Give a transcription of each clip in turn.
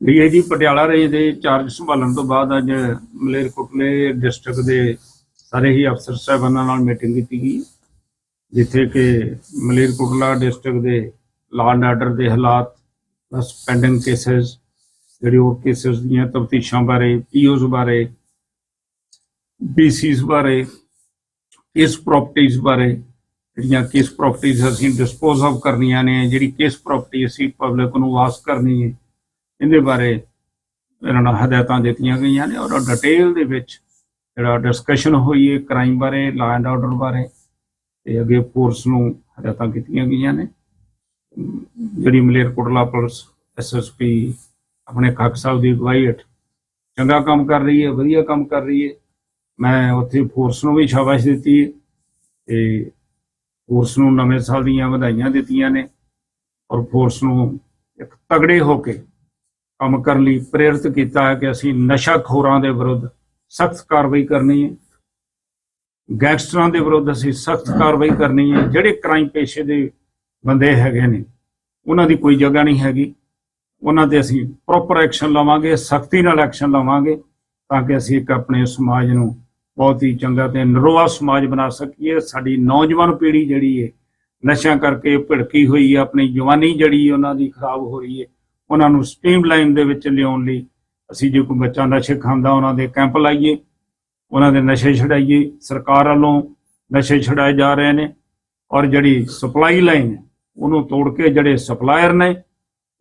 DIG Patiala range ਦੇ charge ਸੰਭਾਲਣ ਤੋਂ ਬਾਅਦ ਅੱਜ ਮਲੇਰਕੋਟਲੇ ਡਿਸਟ੍ਰਿਕਟ ਦੇ ਸਾਰੇ ਹੀ ਅਫਸਰ ਸਾਹਿਬਾਨਾਂ ਨਾਲ ਮੀਟਿੰਗ ਕੀਤੀ ਗਈ, ਜਿੱਥੇ ਕਿ ਮਲੇਰਕੋਟਲਾ ਡਿਸਟ੍ਰਿਕਟ ਦੇ ਲਾਅ ਐਂਡ ਆਰਡਰ ਦੇ ਹਾਲਾਤ ਪਲੱਸ ਪੈਂਡਿੰਗ ਕੇਸਸ ਜਿਹੜੇ ਉਹ ਕੇਸਸ ਦੀਆਂ ਤਫਤੀਸ਼ਾਂ ਬਾਰੇ ਪੀਓਜ਼ ਬਾਰੇ ਬੀਸੀਸ ਬਾਰੇ ਕਿਸ ਪ੍ਰਾਪਰਟੀਆਂ ਬਾਰੇ, ਜਿਹੜੀਆਂ ਕਿਸ ਪ੍ਰਾਪਰਟੀਆਂ ਅਸੀਂ ਡਿਸਪੋਜ਼ ਆਫ ਕਰਨੀਆਂ ਨੇ, ਜਿਹੜੀ ਕਿਸ ਪ੍ਰਾਪਰਟੀ ਅਸੀਂ ਪਬਲਿਕ ਨੂੰ ਵਾਸ ਕਰਨੀ ਹੈ ਇਹਦੇ ਬਾਰੇ ਇਹਨਾਂ ਨੂੰ ਹਦਾਇਤਾਂ ਦਿੱਤੀਆਂ ਗਈਆਂ ਨੇ ਔਰ ਡਿਟੇਲ ਦੇ ਵਿੱਚ ਜਿਹੜਾ ਡਿਸਕਸ਼ਨ ਹੋਈ ਹੈ ਕ੍ਰਾਈਮ ਬਾਰੇ ਲਾ ਐਂਡ ਆਰਡਰ ਬਾਰੇ, ਤੇ ਅੱਗੇ ਫੋਰਸ ਨੂੰ ਹਦਾਇਤਾਂ ਕੀਤੀਆਂ ਗਈਆਂ ਨੇ। ਜਿਹੜੀ ਮਲੇਰਕੋਟਲਾ ਪੁਲਿਸ ਐਸਐਸਪੀ ਆਪਣੇ ਖਾਕ ਸਾਹਿਬ ਦੀ ਅਗਵਾਈ ਹੇਠ ਚੰਗਾ ਕੰਮ ਕਰ ਰਹੀ ਹੈ, ਵਧੀਆ ਕੰਮ ਕਰ ਰਹੀ ਹੈ। ਮੈਂ ਉੱਥੇ ਫੋਰਸ ਨੂੰ ਵੀ ਸ਼ਾਬਾਸ਼ ਦਿੱਤੀ ਹੈ ਤੇ ਫੋਰਸ ਨੂੰ ਨਵੇਂ ਸਾਲ ਦੀਆਂ ਵਧਾਈਆਂ ਦਿੱਤੀਆਂ ਨੇ ਔਰ ਫੋਰਸ ਨੂੰ ਇੱਕ ਤਗੜੇ ਹੋ ਕੇ ਕੰਮ ਕਰਨ ਲਈ ਪ੍ਰੇਰਿਤ ਕੀਤਾ ਹੈ ਕਿ ਅਸੀਂ ਨਸ਼ਾਖੋਰਾਂ ਦੇ ਵਿਰੁੱਧ ਸਖਤ ਕਾਰਵਾਈ ਕਰਨੀ ਹੈ। ਗੈਂਗਸਟਰਾਂ ਦੇ ਵਿਰੁੱਧ ਅਸੀਂ ਸਖਤ ਕਾਰਵਾਈ ਕਰਨੀ ਹੈ। ਜਿਹੜੇ ਕ੍ਰਾਈਮ ਪੇਸ਼ੇ ਦੇ ਬੰਦੇ ਹੈਗੇ ਨੇ, ਉਹਨਾਂ ਦੀ ਕੋਈ ਜਗ੍ਹਾ ਨਹੀਂ ਹੈਗੀ। ਉਹਨਾਂ ਤੇ ਅਸੀਂ ਪ੍ਰੋਪਰ ਐਕਸ਼ਨ ਲਵਾਂਗੇ, ਸਖਤੀ ਨਾਲ ਐਕਸ਼ਨ ਲਵਾਂਗੇ ਤਾਂ ਕਿ ਅਸੀਂ ਇੱਕ ਆਪਣੇ ਸਮਾਜ ਨੂੰ ਬਹੁਤ ਹੀ ਚੰਗਾ ਤੇ ਨਰੋਆ ਸਮਾਜ ਬਣਾ ਸਕੀਏ। ਸਾਡੀ ਨੌਜਵਾਨ ਪੀੜ੍ਹੀ ਜਿਹੜੀ ਹੈ, ਨਸ਼ਿਆਂ ਕਰਕੇ ਭਿੜਕੀ ਹੋਈ ਹੈ, ਆਪਣੀ ਜਵਾਨੀ ਜਿਹੜੀ ਉਹਨਾਂ ਦੀ ਖਰਾਬ ਹੋ ਰਹੀ ਹੈ। ਉਹਨਾਂ ਨੂੰ ਸਟ੍ਰੀਮਲਾਈਨ ਦੇ ਵਿੱਚ ਲਿਆਉਣ ਲਈ ਅਸੀਂ ਜੇ ਕੋਈ ਬੱਚਾ ਨਸ਼ੇ ਖਾਂਦਾ ਉਹਨਾਂ ਦੇ ਕੈਂਪ ਲਾਈਏ ਉਹਨਾਂ ਦੇ ਨਸ਼ੇ ਛਡਾਈਏ ਸਰਕਾਰ ਵੱਲੋਂ ਨਸ਼ੇ ਛਡਾਏ ਜਾ ਰਹੇ ਨੇ ਔਰ ਜਿਹੜੀ ਸਪਲਾਈ ਲਾਈਨ ਹੈ ਉਹਨੂੰ ਤੋੜ ਕੇ ਜਿਹੜੇ ਸਪਲਾਇਰ ਨੇ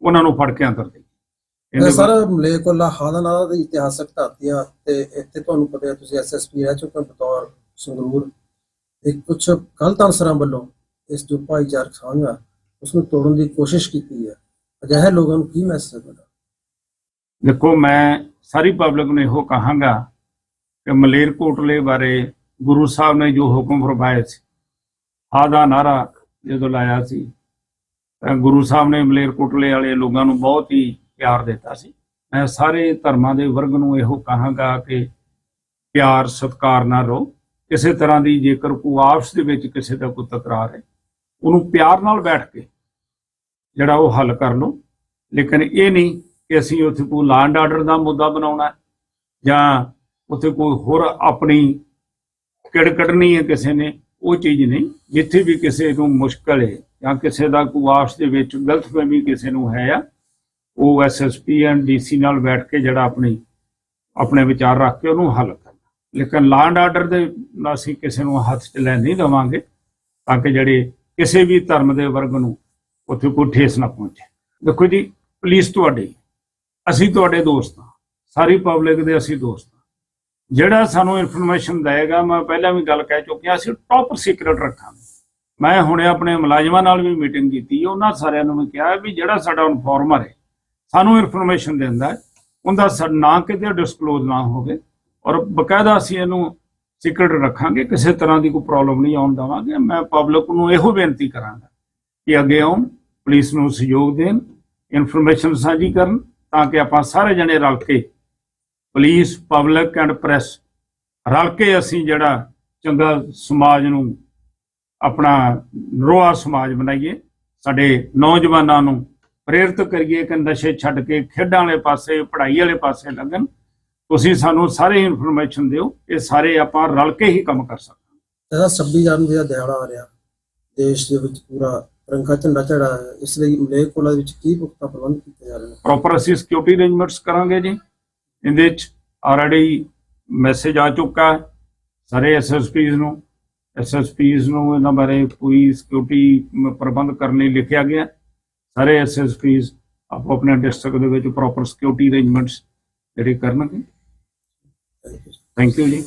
ਉਹਨਾਂ ਨੂੰ ਫੜ ਕੇ ਅੰਦਰ ਦੇ ਇਹ ਸਰ ਮਲੇਕੁਲਾ ਹਾਦਨਾ ਦੀ ਇਤਿਹਾਸਕ ਧਾਤੀਆਂ ਤੇ ਇੱਥੇ ਤੁਹਾਨੂੰ ਪਤਾ ਹੈ ਤੁਸੀਂ ਐਸਐਸਪੀ ਰਹਿ ਚੁੱਕੇ ਬਤੌਰ ਸੰਗਰੂਰ ਇੱਕ ਕੁਝ ਗਲਤ ਅਨਸਰਾਂ ਵੱਲੋਂ ਇਸ ਜੋ ਭਾਈਚਾਰਕ ਸਾਂਝਾ ਉਸ ਨੂੰ ਤੋੜਨ ਦੀ ਕੋਸ਼ਿਸ਼ ਕੀਤੀ ਹੈ। ਅਜਿਹੇ ਲੋਕਾਂ ਨੂੰ ਕੀ ਮੈਸੇਜ ਹੈ ਤੁਹਾਡਾ? ਦੇਖੋ, ਮੈਂ ਸਾਰੀ ਪਬਲਿਕ ਨੂੰ ਇਹੋ ਕਹਾਂਗਾ ਕਿ ਮਲੇਰਕੋਟਲੇ ਬਾਰੇ ਗੁਰੂ ਸਾਹਿਬ ਨੇ ਜੋ ਹੁਕਮ ਫਰਮਾਏ ਸੀ ਆਦਾ ਨਾਰਾ ਜਦੋਂ ਲਾਇਆ ਸੀ, ਤਾਂ ਗੁਰੂ ਸਾਹਿਬ ਨੇ ਮਲੇਰਕੋਟਲੇ ਵਾਲੇ ਲੋਕਾਂ ਨੂੰ ਬਹੁਤ ਹੀ ਪਿਆਰ ਦਿੱਤਾ ਸੀ। ਮੈਂ ਸਾਰੇ ਧਰਮਾਂ ਦੇ ਵਰਗ ਨੂੰ ਇਹੋ ਕਹਾਂਗਾ ਕਿ ਪਿਆਰ, ਸਤਿਕਾਰ ਨਾਲ ਰਹੋ। ਕਿਸੇ ਤਰ੍ਹਾਂ ਦੀ ਜੇਕਰ ਕੋਈ ਆਪਸ ਦੇ ਵਿੱਚ ਕਿਸੇ ਦਾ ਕੋਈ ਤਕਰਾਰ ਹੈ, ਉਹਨੂੰ ਪਿਆਰ ਨਾਲ ਬੈਠ ਕੇ ਜਿਹੜਾ ਉਹ ਹੱਲ ਕਰ ਲਓ ਲੇਕਿਨ ਇਹ ਨਹੀਂ ਕਿ ਅਸੀਂ ਉੱਥੇ ਕੋਈ ਲਾਂਡ ਆਰਡਰ ਦਾ ਮੁੱਦਾ ਬਣਾਉਣਾ ਜਾਂ ਉੱਥੇ ਕੋਈ ਹੋਰ ਆਪਣੀ ਕਿੜ ਕੱਢਣੀ ਹੈ ਕਿਸੇ ਨੇ, ਉਹ ਚੀਜ਼ ਨਹੀਂ। ਜਿੱਥੇ ਵੀ ਕਿਸੇ ਨੂੰ ਮੁਸ਼ਕਲ ਹੈ ਜਾਂ ਕਿਸੇ ਦਾ ਕੋਈ ਆਪਸ ਦੇ ਵਿੱਚ ਗਲਤਫਹਿਮੀ ਕਿਸੇ ਨੂੰ ਹੈ ਆ, ਉਹ ਐਸਐਸਪੀ ਐਂਡ ਡੀਸੀ ਨਾਲ ਬੈਠ ਕੇ ਜਿਹੜਾ ਆਪਣੀ, ਆਪਣੇ ਵਿਚਾਰ ਰੱਖ ਕੇ ਉਹਨੂੰ ਹੱਲ ਕਰਨਾ। ਲੇਕਿਨ ਲਾਂਡ ਆਰਡਰ ਦੇ ਨਾਲ ਅਸੀਂ ਕਿਸੇ ਨੂੰ ਹੱਥ 'ਚ ਲੈ ਨਹੀਂ ਦੇਵਾਂਗੇ, ਤਾਂ ਕਿ ਜਿਹੜੇ ਕਿਸੇ ਵੀ ਧਰਮ ਦੇ ਵਰਗ ਨੂੰ ਉੱਥੇ ਕੋਈ ਠੇਸ ਨਾ ਪਹੁੰਚੇ। ਦੇਖੋ ਜੀ, ਪੁਲਿਸ ਤੁਹਾਡੀ, ਅਸੀਂ ਤੁਹਾਡੇ ਦੋਸਤ ਹਾਂ। ਸਾਰੀ ਪਬਲਿਕ ਦੇ ਅਸੀਂ ਦੋਸਤ ਹਾਂ। ਜਿਹੜਾ ਸਾਨੂੰ ਇਨਫੋਰਮੇਸ਼ਨ ਦੇਗਾ ਮੈਂ ਪਹਿਲਾਂ ਵੀ ਗੱਲ ਕਹਿ ਚੁੱਕਿਆ, ਅਸੀਂ ਟੌਪ ਸੀਕ੍ਰੇਟ ਰੱਖਾਂਗੇ। ਮੈਂ ਹੁਣੇ ਆਪਣੇ ਮੁਲਾਜ਼ਮਾਂ ਨਾਲ ਵੀ ਮੀਟਿੰਗ ਕੀਤੀ, ਉਹਨਾਂ ਸਾਰਿਆਂ ਨੂੰ ਮੈਂ ਕਿਹਾ ਵੀ ਜਿਹੜਾ ਸਾਡਾ ਇਨਫੋਰਮਰ ਹੈ, ਸਾਨੂੰ ਇਨਫੋਰਮੇਸ਼ਨ ਦਿੰਦਾ ਉਹਦਾ ਨਾਂ ਕਿਤੇ ਡਿਸਕਲੋਜ਼ ਨਾ ਹੋਵੇ ਔਰ ਬਕਾਇਦਾ ਅਸੀਂ ਇਹਨੂੰ ਸੀਕ੍ਰੇਟ ਰੱਖਾਂਗੇ, ਕਿਸੇ ਤਰ੍ਹਾਂ ਦੀ ਕੋਈ ਪ੍ਰੋਬਲਮ ਨਹੀਂ ਆਉਣ ਦੇਵਾਂਗੇ। ਮੈਂ ਪਬਲਿਕ ਨੂੰ ਇਹੋ ਬੇਨਤੀ ਕਰਾਂਗਾ ਕਿ ਅੱਗੇ ਆਉਣ ਪੁਲਿਸ ਨੂੰ ਸਹਿਯੋਗ ਦੇਣ, ਇਨਫੋਰਮੇਸ਼ਨ ਸਾਂਝੀ ਕਰਨ ਤਾਂ ਕਿ ਆਪਾਂ ਸਾਰੇ ਜਣੇ ਰਲ ਕੇ ਪੁਲਿਸ, ਪਬਲਿਕ ਐਂਡ ਪ੍ਰੈਸ ਰਲ ਕੇ ਅਸੀਂ ਜਿਹੜਾ ਚੰਗਾ ਸਮਾਜ ਨੂੰ ਆਪਣਾ ਰੋਆ ਸਮਾਜ ਬਣਾਈਏ, ਸਾਡੇ ਨੌਜਵਾਨਾਂ ਨੂੰ ਪ੍ਰੇਰਿਤ ਕਰੀਏ ਕਿ ਨਸ਼ੇ ਛੱਡ ਕੇ ਖੇਡਾਂ ਵਾਲੇ ਪਾਸੇ, ਪੜ੍ਹਾਈ ਵਾਲੇ ਪਾਸੇ ਲੱਗਣ। ਤੁਸੀਂ ਸਾਨੂੰ ਸਾਰੇ ਇਨਫੋਰਮੇਸ਼ਨ ਦਿਓ, ਇਹ ਸਾਰੇ ਆਪਾਂ ਰਲ ਕੇ ਹੀ ਕੰਮ ਕਰ ਸਕਦੇ ਇਹਦਾ 26 ਜਨਵਰੀ ਦਾ ਦਿਹਾੜਾ ਆ ਰਿਹਾ। ਦੇਸ਼ ਦੇ ਵਿੱਚ ਪੂਰਾ ਤਿਰੰਗਾ ਝੰਡਾ ਚੜਾ ਇਸ ਲਈ ਮਲੇਕੁਲਾ ਵਿੱਚ ਕੀ ਪੁਖਤਾ ਪ੍ਰਬੰਧ ਕੀਤੇ ਜਾ ਰਹੇ ਨੇ? ਪ੍ਰੋਪਰ ਅਸੀਂ ਸਿਕਿਉਰਿਟੀ ਅਰੇਂਜਮੈਂਟਸ ਕਰਾਂਗੇ ਜੀ। ਇਹਦੇ ਵਿੱਚ ਆਲਰੇਡੀ ਮੈਸੇਜ ਆ ਚੁੱਕਾ ਹੈ। ਸਾਰੇ ਐਸਐਸਪੀਜ਼ ਨੂੰ ਐਸਐਸਪੀਜ਼ ਨੂੰ ਇਹਨਾਂ ਬਾਰੇ ਕੋਈ ਸਿਕਿਉਰਿਟੀ ਪ੍ਰਬੰਧ ਕਰਨ ਲਈ ਲਿਖਿਆ ਗਿਆ। ਸਾਰੇ ਐਸਐਸਪੀਜ਼ ਆਪੋ ਆਪਣੇ ਡਿਸਟ੍ਰਿਕਟ ਦੇ ਵਿੱਚ ਪ੍ਰੋਪਰ ਸਿਕਿਉਰਿਟੀ ਅਰੇਂਜਮੈਂਟਸ ਜਿਹੜੇ ਕਰਨਗੇ. ਥੈਂਕ ਯੂ ਜੀ।